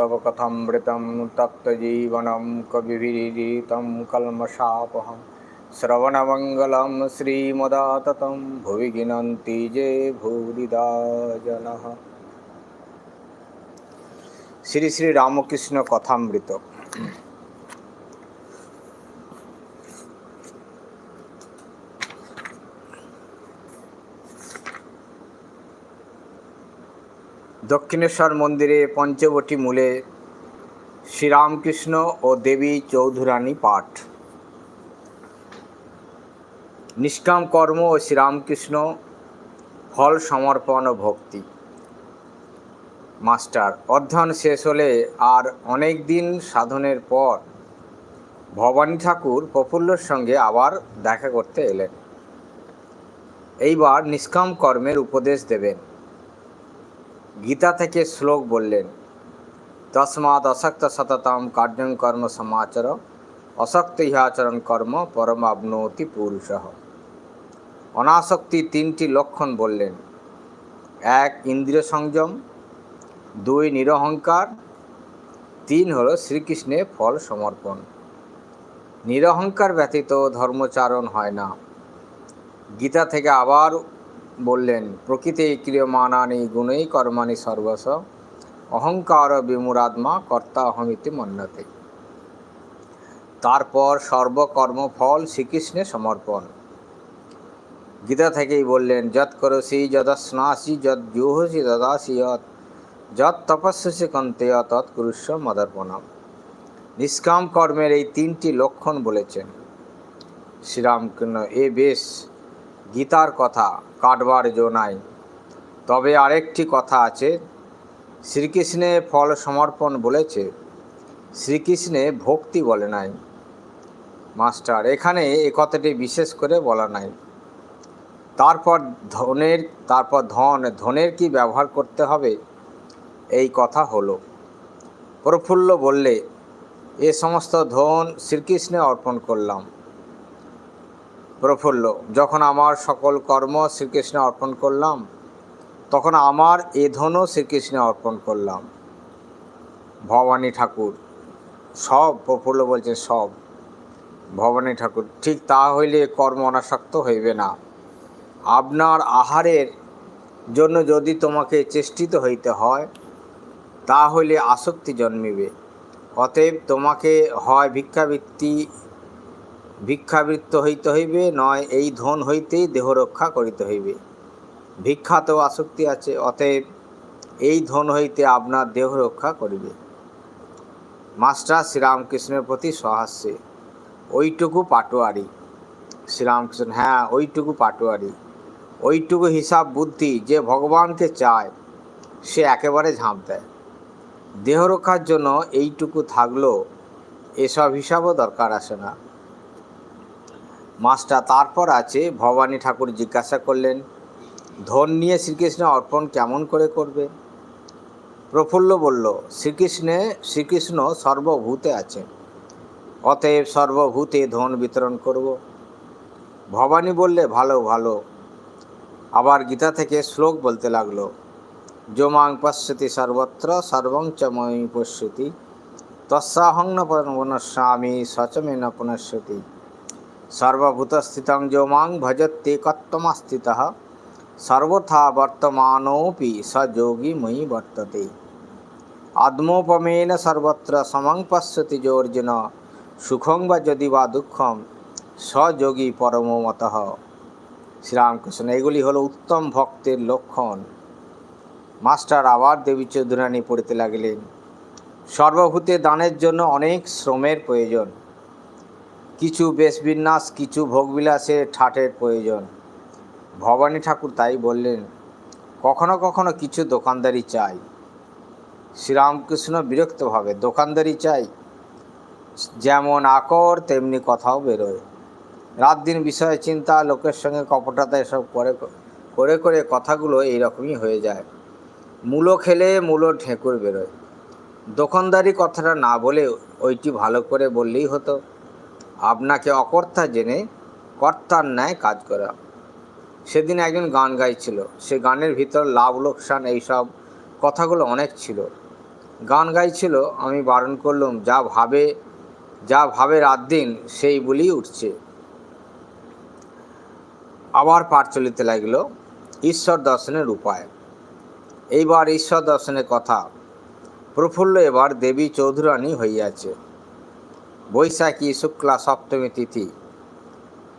तव कथमृतं तप्तजीवनं कविभिरीडितं कल्मषापहं श्रवणमङ्गलं श्रीमदाततं भुवि गिनन्ति जे भूरिदा जनः শ্রী শ্রী রামকৃষ্ণ কথামৃত দক্ষিণেশ্বর মন্দিরে পঞ্চবটি মূলে শ্রীরামকৃষ্ণ ও দেবী চৌধুরানী পাঠ। নিষ্কাম কর্ম ও শ্রীরামকৃষ্ণ, ফল সমর্পণ ও ভক্তি। মাস্টার, অধ্যয়ন শেষ হলে আর অনেক দিন সাধনের পর ভবানী ঠাকুর প্রফুল্লর সঙ্গে আবার দেখা করতে এলেন। এইবার নিষ্কাম কর্মের উপদেশ দেবেন। গীতা থেকে শ্লোক বললেন তসমাদ অসক্ত সততম কার্যং কর্ম সমাচর, অসক্ত ইহাচরণ কর্ম পরম আবনতি পুরুষ। অনাসক্তি তিনটি লক্ষণ বললেন। এক, ইন্দ্রিয় সংযম। দুই, নিরহংকার। তিন হল শ্রীকৃষ্ণে ফল সমর্পণ। নিরহংকার ব্যতীত ধর্মচারণ হয় না। গীতা থেকে আবার বললেন, প্রকৃতি ক্রিয়মানানি গুণই কর্মাণি সর্বস অহংকার বিমুরাত্মা কর্তা অহমিতি মন্যতে তারপর সর্বকর্ম ফল শ্রীকৃষ্ণে সমর্পণ। গীতা থেকেই বললেন, যৎ করসি যদস্নাসি যদ জুহসি দদাসি যৎ যৎ তপস্যসি কন্তেয় তৎকুরুষ্ব মদর্পণম। নিষ্কাম কর্মের এই তিনটি লক্ষণ বলেছেন। শ্রীরামকৃষ্ণ, এ বেশ গীতার কথা কাটবার জো নাই। তবে আরেকটি কথা আছে, শ্রীকৃষ্ণে ফল সমর্পণ বলেছে, শ্রীকৃষ্ণে ভক্তি বলে নাই। মাস্টার, এখানে এ কথাটি বিশেষ করে বলা নাই। তারপর ধনের, তারপর ধন, ধনের কি ব্যবহার করতে হবে? এই কথা হলো। প্রফুল্ল বললে, এ সমস্ত ধন শ্রীকৃষ্ণে অর্পণ করলাম। প্রফুল্ল, যখন আমার সকল কর্ম শ্রীকৃষ্ণে অর্পণ করলাম, তখন আমার এ ধনও শ্রীকৃষ্ণে অর্পণ করলাম। ভবানী ঠাকুর, সব, প্রফুল্ল বলছে সব। ভবানী ঠাকুর, ঠিক তা হইলে কর্ম অনাসক্ত হইবে না। আপনার আহারের জন্য যদি তোমাকে চেষ্টিত হইতে হয়, তা হইলে আসক্তি জন্মিবে। অতএব তোমাকে হয় ভিক্ষাবৃত্তি ভিক্ষাবৃত্ত হইতে হইবে, নয় এই ধন হইতেই দেহ রক্ষা করিতে হইবে। ভিক্ষাতেও আসক্তি আছে, অতএব এই ধন হইতে আপনার দেহ রক্ষা করিবে। মাস্টার শ্রীরামকৃষ্ণের প্রতি সহাস্যে, ওইটুকু পাটোয়ারি। শ্রীরামকৃষ্ণ হ্যাঁ ওইটুকু পাটোয়ারি। ওইটুকু হিসাব বুদ্ধি যে ভগবানকে চায়, সে একেবারে ঝাঁপ দেয়। দেহ রক্ষার জন্য এইটুকু থাকলেও এসব হিসাবও দরকার আসে না। মাস্টার তারপর আছে ভবানী ঠাকুর জিজ্ঞাসা করলেন, ধন নিয়ে শ্রীকৃষ্ণ অর্পণ কেমন করে করবে? প্রফুল্ল বলল, শ্রীকৃষ্ণে, শ্রীকৃষ্ণ সর্বভূতে আছে অতএব সর্বভূতে ধন বিতরণ করব। ভবানী বললে, ভালো ভালো। আবার গীতা থেকে শ্লোক বলতে লাগল, যোমাং পশ্যতি সর্বত্র সর্বং চ ময়ি পশ্যতি ন পুনঃস্বামী সচমে ন পুনশ্যতি সর্বভূতস্থিতং যোমাং ভজত্যেকত্বমস্থিত সর্বথা বর্তমানোপি স যোগী ময়ি বর্ততে আত্মোপমেন সর্বত্র সমং পশ্যতি যোর্জুন সুখং বা যদি বা দুঃখম সযোগী পরমমত শ্রীরামকৃষ্ণ এগুলি হলো উত্তম ভক্তের লক্ষণ। মাস্টার আবার দেবী চৌধুরানী পড়তে লাগলেন। সর্বভূতে দানের জন্য অনেক শ্রমের প্রয়োজন। কিছু বেশবিন্যাস, কিছু ভোগবিলাসের ঠাটের প্রয়োজন। ভবানী ঠাকুর তাই বললেন, কখনো কখনো কিছু দোকানদারি চাই। শ্রীরামকৃষ্ণ বিরক্তভাবে দোকানদারি চাই? যেমন আকর, তেমনি কথাও বেরোয়। রাত দিন বিষয়ে চিন্তা, লোকের সঙ্গে কপটতা এসব করে করে করে কথাগুলো এইরকমই হয়ে যায়। মূলো খেলে মূলো ঢেঁকুর বেরোয়। দোকানদারি কথাটা না বলে ওইটি ভালো করে বললেই হতো। আপনাকে অকর্তা জেনে কর্তার ন্যায় কাজ করা। সেদিন একজন গান গাইছিল। সে গানের ভিতর লাভ, লোকসান এইসব কথাগুলো অনেক ছিল। গান গাইছিল, আমি বারণ করলুম, যা ভাবে যা ভাবে রাত দিন, সেই বলি উঠছে। আবার পাঠ চলিতে লাগল, ঈশ্বর দর্শনের উপায়। এইবার ঈশ্বর দর্শনের কথা প্রফুল্ল এবার দেবী চৌধুরানী হইয়াছে। বৈশাখী শুক্লা সপ্তমী তিথি।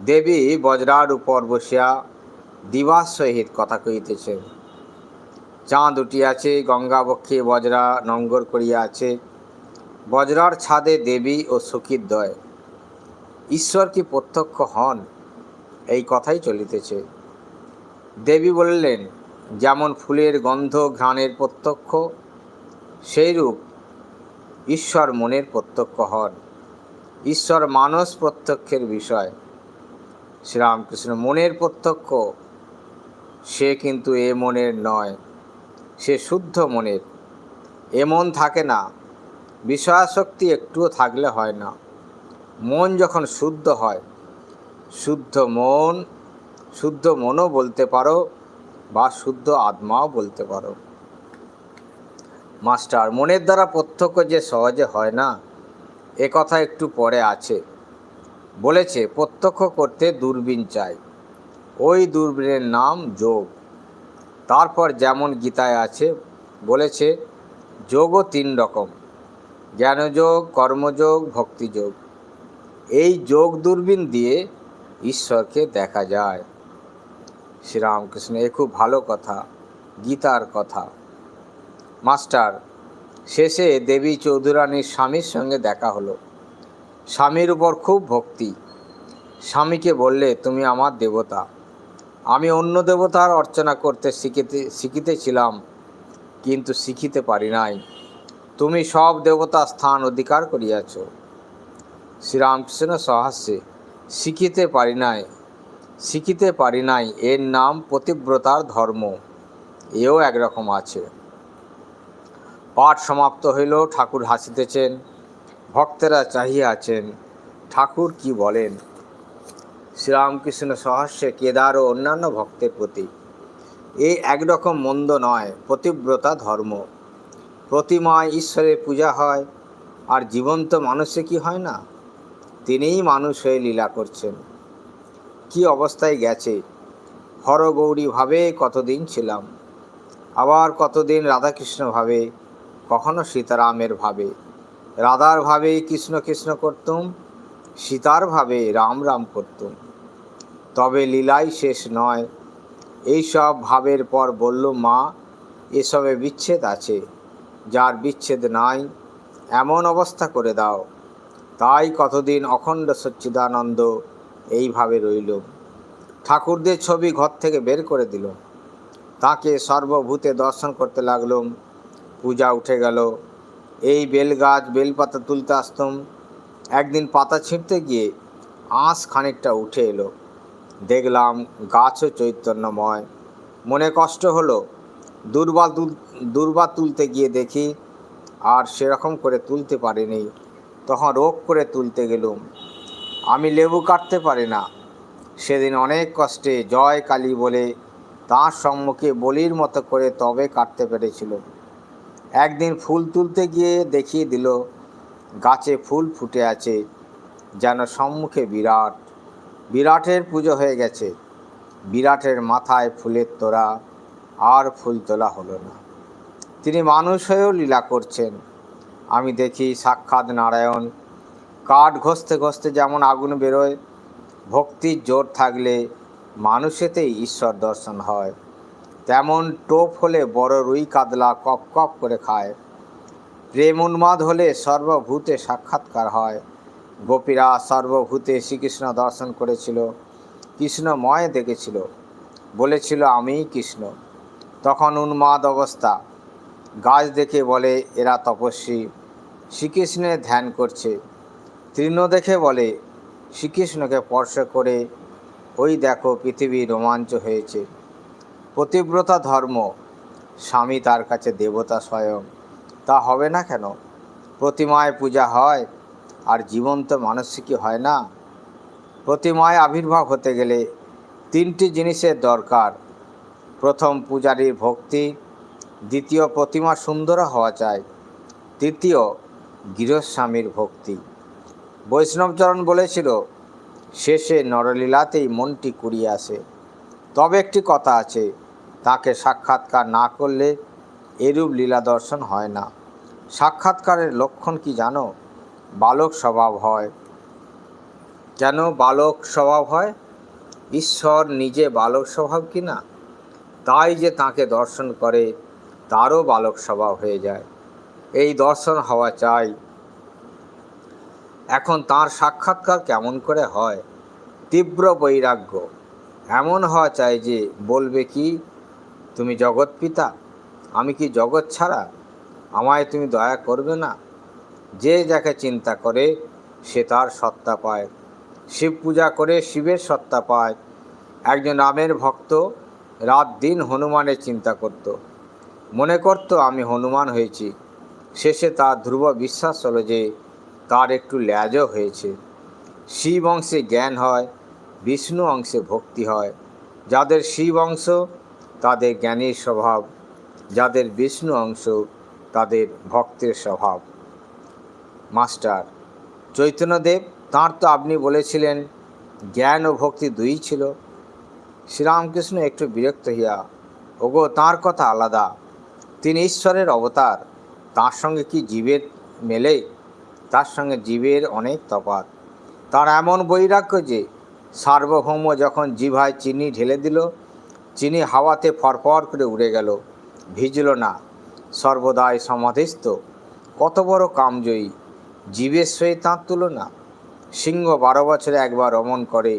দেবী বজ্রার উপর বসিয়া দিবাস সহিত কথা কহিতেছেন। চাঁদ উঠিয়াছে গঙ্গাবক্ষে বজ্রা নঙ্গর করিয়া আছে বজ্রার ছাদে দেবী ও সুখীর দয়। ঈশ্বর কি প্রত্যক্ষ হন? এই কথাই চলিতেছে। দেবী বললেন, যেমন ফুলের গন্ধ ঘ্রাণের প্রত্যক্ষ, সেইরূপ ঈশ্বর মনের প্রত্যক্ষ হন। ঈশ্বর মানস প্রত্যক্ষের বিষয়। শ্রীরামকৃষ্ণ মনের প্রত্যক্ষ, সে কিন্তু এ মনের নয়, সে শুদ্ধ মনের। এ মন থাকে না বিষয়াশক্তি একটুও থাকলে হয় না। মন যখন শুদ্ধ হয়, শুদ্ধ মন, শুদ্ধ মনও বলতে পারো বা শুদ্ধ আত্মাও বলতে পারো। মাস্টার, মনের দ্বারা প্রত্যক্ষ যে সহজে হয় না এ কথা একটু পরে আছে। বলেছে, প্রত্যক্ষ করতে দূরবীন চাই। ওই দূরবীনের নাম যোগ। তারপর যেমন গীতায় আছে, বলেছে, যোগও তিন রকম। জ্ঞানযোগ, কর্মযোগ, ভক্তিযোগ। এই যোগ দূরবীন দিয়ে ঈশ্বরকে দেখা যায়। শ্রীরামকৃষ্ণ, এ খুব ভালো কথা, গীতার কথা। মাস্টার শেষে দেবী চৌধুরানীর স্বামীর সঙ্গে দেখা হলো। স্বামীর উপর খুব ভক্তি। স্বামীকে বললে, তুমি আমার দেবতা। আমি অন্য দেবতার অর্চনা করতে শিখিতে, শিখিতেছিলাম, কিন্তু শিখিতে পারি নাই। তুমি সব দেবতা স্থান অধিকার করিয়াছ। শ্রীরামকৃষ্ণ সহাস্যে শিখিতে পারি নাই, শিখিতে পারি নাই, এর নাম পতিব্রতার ধর্ম। এও একরকম আছে। পাঠ সমাপ্ত হইল, ঠাকুর হাসিতেছেন, ভক্তেরা চাহিয়া আছেন, ঠাকুর কি বলেন? শ্রীরামকৃষ্ণ সহস্যে কেদার ও অন্যান্য ভক্তের প্রতি। এই একরকম মন্দ নয়, প্রতিব্রতা ধর্ম। প্রতিমায় ঈশ্বরের পূজা হয়, আর জীবন্ত মানুষে কি হয় না? তিনিই মানুষ হয়ে লীলা করছেন। কি অবস্থায় গেছে? হরগৌরী ভাবে কতদিন ছিলাম? আবার কতদিন রাধাকৃষ্ণ ভাবে কখনো সীতারামের ভাবে। রাধার ভাবে কৃষ্ণ কৃষ্ণ করতুম, সীতার ভাবে রাম রাম করতুম। তবে লীলাই শেষ নয়। এইসব ভাবের পর বলল, মা, এসবে বিচ্ছেদ আছে। যার বিচ্ছেদ নাই, এমন অবস্থা করে দাও। তাই কতদিন অখণ্ড সচ্চিদানন্দ এইভাবে রইল। ঠাকুরদের ছবি ঘর থেকে বের করে দিল। তাকে সর্বভূতে দর্শন করতে লাগলুম। পূজা উঠে গেল। এই বেলগাছ বেলপাতা তুলতে আসতুম। একদিন পাতা ছিঁড়তে গিয়ে আঁশ খানিকটা উঠে এলো। দেখলাম গাছও চৈতন্যময়। মনে কষ্ট হলো। দুর্বা দুর্বা তুলতে গিয়ে দেখি আর সেরকম করে তুলতে পারিনি। তখন রোগ করে তুলতে গেলুম। আমি লেবু কাটতে পারি না। সেদিন অনেক কষ্টে জয় কালী বলে তাঁর সম্মুখে বলির মতো করে তবে কাটতে পেরেছিল একদিন ফুল তুলতে গিয়ে দেখিয়ে দিল, গাছে ফুল ফুটে আছে, যেন সম্মুখে বিরাট। বিরাটের পুজো হয়ে গেছে। বিরাটের মাথায় ফুলের তোড়া, আর ফুল তোলা হলো না। তিনি মানুষ হয়েও লীলা করছেন। আমি দেখি সাক্ষাৎ নারায়ণ। কাঠ ঘষতে ঘষতে যেমন আগুন বেরোয়, ভক্তির জোর থাকলে মানুষেতেই ঈশ্বর দর্শন হয়। তেমন টোপ হলে বড় রুই কাতলা কপ কপ করে খায়। প্রেম উন্মাদ হলে সর্বভূতে সাক্ষাৎকার হয়। গোপীরা সর্বভূতে শ্রীকৃষ্ণ দর্শন করেছিল, কৃষ্ণময় দেখেছিল। বলেছিল আমিই কৃষ্ণ। তখন উন্মাদ অবস্থা, গাছ দেখে বলে, এরা তপস্বী শ্রীকৃষ্ণের ধ্যান করছে। তৃণ দেখে বলে, শ্রীকৃষ্ণকে স্পর্শ করে ওই দেখো পৃথিবী রোমাঞ্চ হয়েছে। পতিব্রতা ধর্ম, স্বামী তার কাছে দেবতা স্বয়ং। তা হবে না কেন? প্রতিমায় পূজা হয় আর জীবন্ত মানুষ কি হয় না। প্রতিমায় আবির্ভাব হতে গেলে তিনটি জিনিসের দরকার। প্রথম পূজারীর ভক্তি, দ্বিতীয় প্রতিমা সুন্দর হওয়া চাই, তৃতীয় গৃহস্বামীর ভক্তি। বৈষ্ণবচরণ বলেছিল, শেষে নরলীলাতেই মনটি কুড়িয়ে আসে। তবে একটি কথা আছে তাকে সাক্ষাৎকার না করলে এরূপ লীলা দর্শন হয় না। সাক্ষাৎকারের লক্ষণ কি জানো? বালক স্বভাব হয়। কেন বালক স্বভাব হয়? ঈশ্বর নিজে বালক স্বভাব কি না? তাই যে তাকে দর্শন করে, তারও বালক স্বভাব হয়ে যায়। এই দর্শন হওয়া চাই। এখন তার সাক্ষাৎকার কেমন করে হয়? তীব্র বৈরাগ্য। এমন হওয়া চাই যে, বলবে কি তুমি জগৎ পিতা, আমি কি জগৎ ছাড়া? আমায় তুমি দয়া করবে না? যে যাকে চিন্তা করে, সে তার সত্তা পায়। শিব পূজা করে শিবের সত্তা পায়। একজন রামের ভক্ত রাত দিন হনুমানের চিন্তা করত। মনে করত, আমি হনুমান হয়েছি। শেষে তার ধ্রুব বিশ্বাস হলো যে, তার একটু ল্যাজও হয়েছে। শিব অংশে জ্ঞান হয়, বিষ্ণু অংশে ভক্তি হয়। যাদের শিব অংশ তাদের জ্ঞানের স্বভাব, যাদের বিষ্ণু অংশ, তাদের ভক্তের স্বভাব। মাস্টার চৈতন্যদেব, তাঁর তো আপনি বলেছিলেন, জ্ঞান ও ভক্তি দুই ছিল। শ্রীরামকৃষ্ণ একটু বিরক্ত হইয়া, ওগো, তাঁর কথা আলাদা। তিনি ঈশ্বরের অবতার, তার সঙ্গে কি জীবের মেলে? তার সঙ্গে জীবের অনেক তফাৎ। তার এমন বৈরাগ্য যে, সার্বভৌম যখন জিভায় চিনি ঢেলে দিল চিনি হাওয়াতে ফরফর করে উড়ে গেল, ভিজল না, সর্বদাই সমাধিস্থ। কত বড় কামজয়ী, জীবের সহিত তাঁর তুলনা। সিংহ বারো বছরে একবার রমণ করে,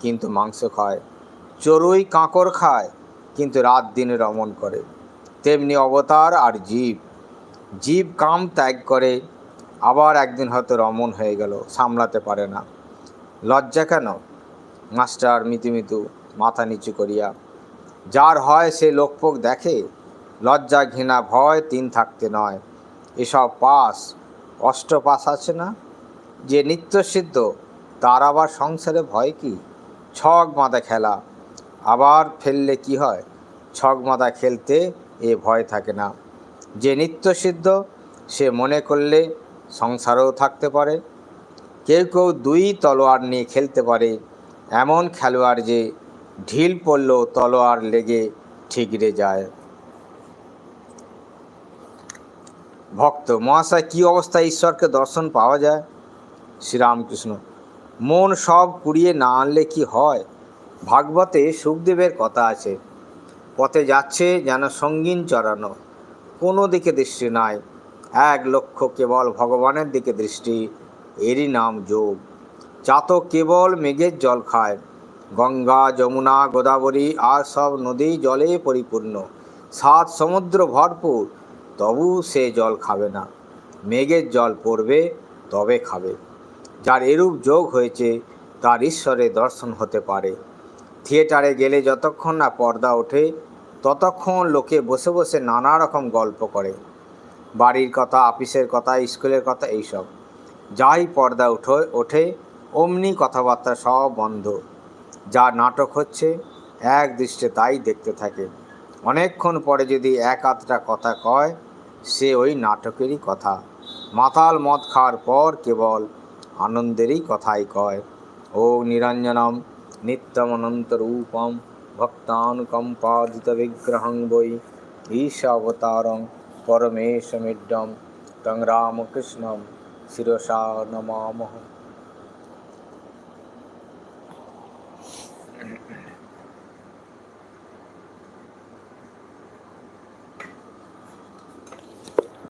কিন্তু মাংস খায়। চড়ুই কাঁকর খায়, কিন্তু রাত দিনে রমণ করে। তেমনি অবতার আর জীব। জীব কাম ত্যাগ করে, আবার একদিন হয়তো রমণ হয়ে গেল, সামলাতে পারে না। লজ্জা কেন? মাস্টার মিতুমিতু মাথা নিচু করিয়া যার হয় সে লোকপোক দেখে, লজ্জা ঘৃণা ভয় তিন থাকতে নয়। এসব পাস অষ্টপাস আছে না? যে নিত্যসিদ্ধ তার আবার সংসারে ভয় কি? ছক মাথা খেলা, আবার ফেললে কি হয়? ছক মাথা খেলতে এ ভয় থাকে না। যে নিত্যসিদ্ধ সে মনে করলে সংসারেও থাকতে পারে। কেউ কেউ দুই তলোয়ার নিয়ে খেলতে পারে, এমন খেলোয়াড় যে ঢিল পড়লেও তলোয়ার লেগে ঠিকরে যায়। ভক্ত, মহাশয়, কী অবস্থায় ঈশ্বরকে দর্শন পাওয়া যায়? শ্রীরামকৃষ্ণ, মন সব কুড়িয়ে না আনলে কি হয়? ভাগবতে সুখদেবের কথা আছে, পথে যাচ্ছে যেন সঙ্গীন চড়ানো কোনো দিকে দৃষ্টি নাই, এক লক্ষ্য কেবল ভগবানের দিকে দৃষ্টি, এরই নাম যোগ। চাতক কেবল মেঘের জল খায় গঙ্গা, যমুনা, গোদাবরী আর সব নদী জলে পরিপূর্ণ। সাত সমুদ্র ভরপুর, তবু সে জল খাবে না। মেঘের জল পড়বে, তবে খাবে। যার এরূপ যোগ হয়েছে, তার ঈশ্বরের দর্শন হতে পারে। থিয়েটারে গেলে যতক্ষণ না পর্দা ওঠে, ততক্ষণ লোকে বসে বসে নানা রকম গল্প করে। বাড়ির কথা, অফিসের কথা, স্কুলের কথা, এইসব। যাই পর্দা উঠো, ওঠে, অমনি কথাবার্তা সব বন্ধ। যা নাটক হচ্ছে, এক দৃষ্টে তাই দেখতে থাকে। অনেকক্ষণ পরে যদি এক আধটা কথা কয়, সে ওই নাটকেরই কথা। মাতাল মদ খাওয়ার পর কেবল আনন্দেরই কথাই কয়। ও নিরঞ্জনম নিত্যমনন্তরূপম ভক্তানুকম্পাদিত বিগ্রহং বৈ, ঈশাবতারং পরমেশমিড্ডম তং রামকৃষ্ণম, শিরসা নমামহ। Mm-hmm.